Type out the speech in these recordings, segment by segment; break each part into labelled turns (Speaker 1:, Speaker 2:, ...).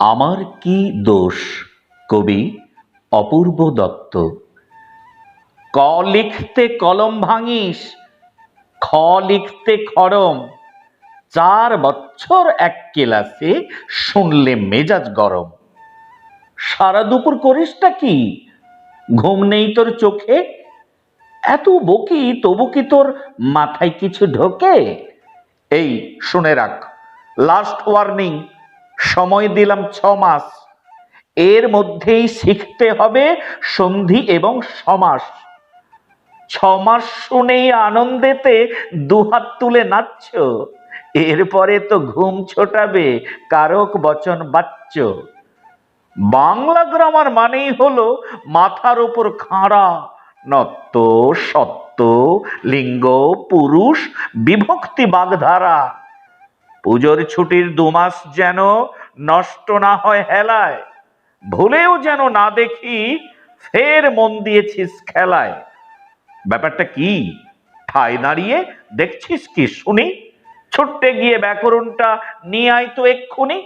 Speaker 1: আমার কি দোষ? কবি অপূর্ব দত্ত। ক লিখতে কলম ভাঙিস, খ লিখতে খড়ম। চার বছর এক ক্লাসে শুনলে মেজাজ গরম। সারা দুপুর করিসটা কি? ঘুম নেই তোর চোখে? এত বকি তবু কি তোর মাথায় কিছু ঢোকে? এই, শুনে রাখ। লাস্ট ওয়ার্নিং সময় দিলাম ছ মাস। এর মধ্যেই শিখতে হবে সন্ধি এবং সমাস। ছ মাস শুনেই আনন্দেতে দুহাত তুলে নাচছ। এরপরে তো ঘুম ছোটাবে, কারক বচন বাচ্চ। বাংলা গ্রামার মানেই হলো মাথার উপর খাঁড়া নত্ব সত্য লিঙ্গ, পুরুষ, বিভক্তি বাগধারা। পুজোর ছুটির দুমাস যেন নষ্ট না হয় হেলায়, ভুলেও যেন না দেখি ফের মন দিয়েছিস খেলায়। ব্যাপারটা কি? ঠাই দাঁড়িয়ে দেখছিস কি শুনি? ছুটতে গিয়ে ব্যাকরণটা নিয়ে আয় তো এক্ষুনি।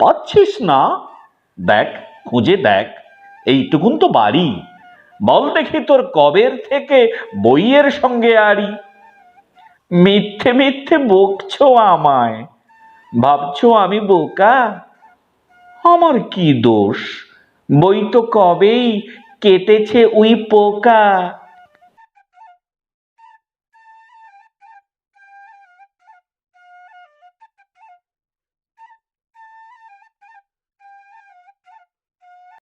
Speaker 1: পাচ্ছিস না? দেখ, খুঁজে দেখ, এইটুকুন তো বাড়ি। বল দেখি তোর কবের থেকে বইয়ের সঙ্গে আড়ি। মিথ্যে মিথ্যে বকছো আমায়। ভাবছ আমি বোকা? আমার কি দোষ? বই তো কবেই কেটেছে উই পোকা।